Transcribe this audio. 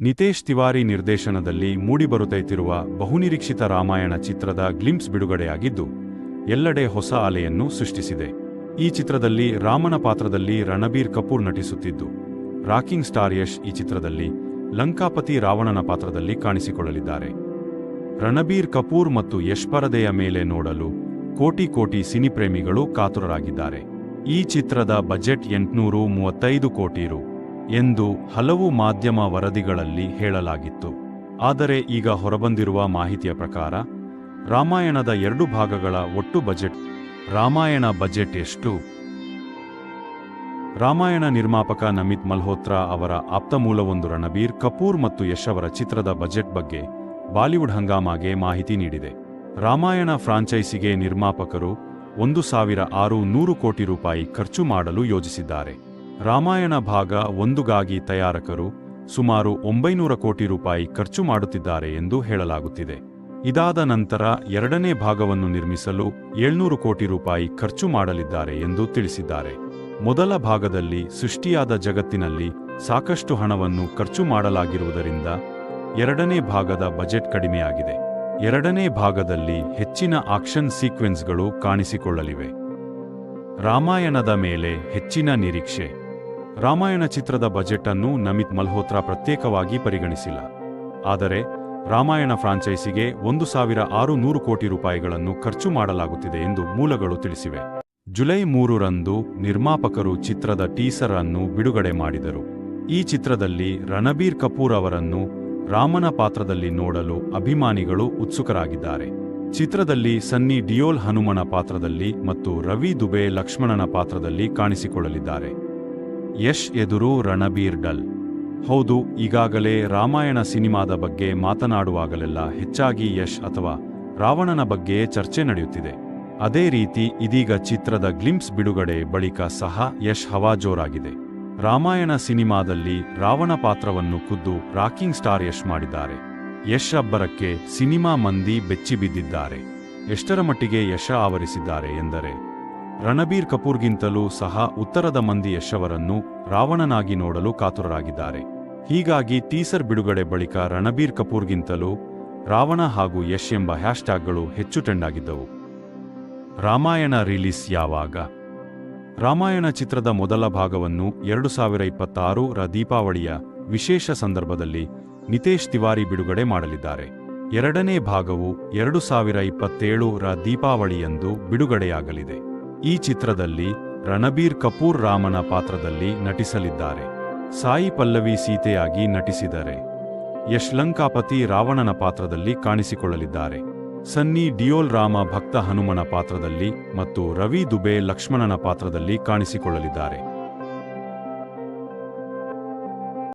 ನಿತೇಶ್ ತಿವಾರಿ ನಿರ್ದೇಶನದಲ್ಲಿ ಮೂಡಿಬರುತ್ತೈತಿರುವ ಬಹುನಿರೀಕ್ಷಿತ ರಾಮಾಯಣ ಚಿತ್ರದ ಗ್ಲಿಂಪ್ಸ್ ಬಿಡುಗಡೆಯಾಗಿದ್ದು, ಎಲ್ಲೆಡೆ ಹೊಸ ಅಲೆಯನ್ನು ಸೃಷ್ಟಿಸಿದೆ. ಈ ಚಿತ್ರದಲ್ಲಿ ರಾಮನ ಪಾತ್ರದಲ್ಲಿ ರಣಬೀರ್ ಕಪೂರ್ ನಟಿಸುತ್ತಿದ್ದು, ರಾಕಿಂಗ್ ಸ್ಟಾರ್ ಯಶ್ ಈ ಚಿತ್ರದಲ್ಲಿ ಲಂಕಾಪತಿ ರಾವಣನ ಪಾತ್ರದಲ್ಲಿ ಕಾಣಿಸಿಕೊಳ್ಳಲಿದ್ದಾರೆ. ರಣಬೀರ್ ಕಪೂರ್ ಮತ್ತು ಯಶ್ ಪರದೆಯ ಮೇಲೆ ನೋಡಲು ಕೋಟಿ ಕೋಟಿ ಸಿನಿಪ್ರೇಮಿಗಳು ಕಾತುರರಾಗಿದ್ದಾರೆ. ಈ ಚಿತ್ರದ ಬಜೆಟ್ ಎಂಟುನೂರು ಮೂವತ್ತೈದು ಕೋಟಿ ರು. ಎಂದು ಹಲವು ಮಾಧ್ಯಮ ವರದಿಗಳಲ್ಲಿ ಹೇಳಲಾಗಿತ್ತು. ಆದರೆ ಈಗ ಹೊರಬಂದಿರುವ ಮಾಹಿತಿಯ ಪ್ರಕಾರ, ರಾಮಾಯಣದ ಎರಡು ಭಾಗಗಳ ಒಟ್ಟು ಬಜೆಟ್, ರಾಮಾಯಣ ಬಜೆಟ್ ಎಷ್ಟು? ರಾಮಾಯಣ ನಿರ್ಮಾಪಕ ನಮಿತ್ ಮಲ್ಹೋತ್ರಾ ಅವರ ಆಪ್ತ ಮೂಲವೊಂದು ರಣಬೀರ್ ಕಪೂರ್ ಮತ್ತು ಯಶ್ ಅವರ ಚಿತ್ರದ ಬಜೆಟ್ ಬಗ್ಗೆ ಬಾಲಿವುಡ್ ಹಂಗಾಮಾಗೆ ಮಾಹಿತಿ ನೀಡಿದೆ. ರಾಮಾಯಣ ಫ್ರಾಂಚೈಸಿಗೆ ನಿರ್ಮಾಪಕರು ಒಂದು ಸಾವಿರ ಆರು ನೂರು ಕೋಟಿ ರೂಪಾಯಿ ಖರ್ಚು ಮಾಡಲು ಯೋಜಿಸಿದ್ದಾರೆ. ರಾಮಾಯಣ ಭಾಗ ಒಂದುಗಾಗಿ ತಯಾರಕರು ಸುಮಾರು ಒಂಬೈನೂರ ಕೋಟಿ ರೂಪಾಯಿ ಖರ್ಚು ಮಾಡುತ್ತಿದ್ದಾರೆ ಎಂದು ಹೇಳಲಾಗುತ್ತಿದೆ. ಇದಾದ ನಂತರ ಎರಡನೇ ಭಾಗವನ್ನು ನಿರ್ಮಿಸಲು ಏಳ್ನೂರು ಕೋಟಿ ರೂಪಾಯಿ ಖರ್ಚು ಮಾಡಲಿದ್ದಾರೆ ಎಂದು ತಿಳಿಸಿದ್ದಾರೆ. ಮೊದಲ ಭಾಗದಲ್ಲಿ ಸೃಷ್ಟಿಯಾದ ಜಗತ್ತಿನಲ್ಲಿ ಸಾಕಷ್ಟು ಹಣವನ್ನು ಖರ್ಚು ಮಾಡಲಾಗಿರುವುದರಿಂದ ಎರಡನೇ ಭಾಗದ ಬಜೆಟ್ ಕಡಿಮೆಯಾಗಿದೆ. ಎರಡನೇ ಭಾಗದಲ್ಲಿ ಹೆಚ್ಚಿನ ಆಕ್ಷನ್ ಸೀಕ್ವೆನ್ಸ್ಗಳು ಕಾಣಿಸಿಕೊಳ್ಳಲಿವೆ. ರಾಮಾಯಣದ ಮೇಲೆ ಹೆಚ್ಚಿನ ನಿರೀಕ್ಷೆ. ರಾಮಾಯಣ ಚಿತ್ರದ ಬಜೆಟ್ ಅನ್ನು ನಮಿತ್ ಮಲ್ಹೋತ್ರಾ ಪ್ರತ್ಯೇಕವಾಗಿ ಪರಿಗಣಿಸಿಲ್ಲ. ಆದರೆ, ರಾಮಾಯಣ ಫ್ರಾಂಚೈಸಿಗೆ ಒಂದು ಸಾವಿರ ಆರು ನೂರು ಕೋಟಿ ರೂಪಾಯಿಗಳನ್ನು ಖರ್ಚು ಮಾಡಲಾಗುತ್ತಿದೆ ಎಂದು ಮೂಲಗಳು ತಿಳಿಸಿವೆ. ಜುಲೈ ಮೂರರಂದು ನಿರ್ಮಾಪಕರು ಚಿತ್ರದ ಟೀಸರ್ ಅನ್ನು ಬಿಡುಗಡೆ ಮಾಡಿದರು. ಈ ಚಿತ್ರದಲ್ಲಿ ರಣಬೀರ್ ಕಪೂರ್ ಅವರನ್ನು ರಾಮನ ಪಾತ್ರದಲ್ಲಿ ನೋಡಲು ಅಭಿಮಾನಿಗಳು ಉತ್ಸುಕರಾಗಿದ್ದಾರೆ. ಚಿತ್ರದಲ್ಲಿ ಸನ್ನಿ ಡಿಯೋಲ್ ಹನುಮನ ಪಾತ್ರದಲ್ಲಿ ಮತ್ತು ರವಿ ದುಬೆ ಲಕ್ಷ್ಮಣನ ಪಾತ್ರದಲ್ಲಿ ಕಾಣಿಸಿಕೊಳ್ಳಲಿದ್ದಾರೆ. ಯಶ್ ಎದುರು ರಣಬೀರ್ ಡಲ್. ಹೌದು, ಈಗಾಗಲೇ ರಾಮಾಯಣ ಸಿನಿಮಾದ ಬಗ್ಗೆ ಮಾತನಾಡುವಾಗಲೆಲ್ಲ ಹೆಚ್ಚಾಗಿ ಯಶ್ ಅಥವಾ ರಾವಣನ ಬಗ್ಗೆ ಚರ್ಚೆ ನಡೆಯುತ್ತಿದೆ. ಅದೇ ರೀತಿ ಇದೀಗ ಚಿತ್ರದ ಗ್ಲಿಂಪ್ಸ್ ಬಿಡುಗಡೆ ಬಳಿಕ ಸಹ ಯಶ್ ಹವಾ ಜೋರಾಗಿದೆ. ರಾಮಾಯಣ ಸಿನಿಮಾದಲ್ಲಿ ರಾವಣ ಪಾತ್ರವನ್ನು ಖುದ್ದು ರಾಕಿಂಗ್ ಸ್ಟಾರ್ ಯಶ್ ಮಾಡಿದ್ದಾರೆ. ಯಶ್ ಅಬ್ಬರಕ್ಕೆ ಸಿನಿಮಾ ಮಂದಿ ಬೆಚ್ಚಿಬಿದ್ದಿದ್ದಾರೆ. ಎಷ್ಟರ ಮಟ್ಟಿಗೆ ಯಶ ಆವರಿಸಿದ್ದಾರೆ ಎಂದರೆ ರಣಬೀರ್ ಕಪೂರ್ಗಿಂತಲೂ ಸಹ ಉತ್ತರದ ಮಂದಿ ಯಶವರನ್ನು ರಾವಣನಾಗಿ ನೋಡಲು ಕಾತುರರಾಗಿದ್ದಾರೆ. ಹೀಗಾಗಿ ಟೀಸರ್ ಬಿಡುಗಡೆ ಬಳಿಕ ರಣಬೀರ್ ಕಪೂರ್ಗಿಂತಲೂ ರಾವಣ ಹಾಗೂ ಯಶ್ ಎಂಬ ಹ್ಯಾಶ್ಟ್ಯಾಗ್ಗಳು ಹೆಚ್ಚು ಟ್ರೆಂಡ್ ಆಗಿದ್ದವು ರಾಮಾಯಣ ರಿಲೀಸ್ ಯಾವಾಗ? ರಾಮಾಯಣ ಚಿತ್ರದ ಮೊದಲ ಭಾಗವನ್ನು ಎರಡು ಸಾವಿರ ಇಪ್ಪತ್ತಾರು ರ ದೀಪಾವಳಿಯ ವಿಶೇಷ ಸಂದರ್ಭದಲ್ಲಿ ನಿತೇಶ್ ತಿವಾರಿ ಬಿಡುಗಡೆ ಮಾಡಲಿದ್ದಾರೆ. ಎರಡನೇ ಭಾಗವು ಎರಡು ಸಾವಿರ ಇಪ್ಪತ್ತೇಳು ರ ದೀಪಾವಳಿಯಂದು ಬಿಡುಗಡೆಯಾಗಲಿದೆ. ಈ ಚಿತ್ರದಲ್ಲಿ ರಣಬೀರ್ ಕಪೂರ್ ರಾಮನ ಪಾತ್ರದಲ್ಲಿ ನಟಿಸಲಿದ್ದಾರೆ. ಸಾಯಿ ಪಲ್ಲವಿ ಸೀತೆಯಾಗಿ ನಟಿಸಿದರೆ. ಯಶ್ ಲಂಕಾಪತಿ ರಾವಣನ ಪಾತ್ರದಲ್ಲಿ ಕಾಣಿಸಿಕೊಳ್ಳಲಿದ್ದಾರೆ. ಸನ್ನಿ ಡಿಯೋಲ್ ರಾಮ ಭಕ್ತ ಹನುಮನ ಪಾತ್ರದಲ್ಲಿ ಮತ್ತು ರವಿ ದುಬೆ ಲಕ್ಷ್ಮಣನ ಪಾತ್ರದಲ್ಲಿ ಕಾಣಿಸಿಕೊಳ್ಳಲಿದ್ದಾರೆ.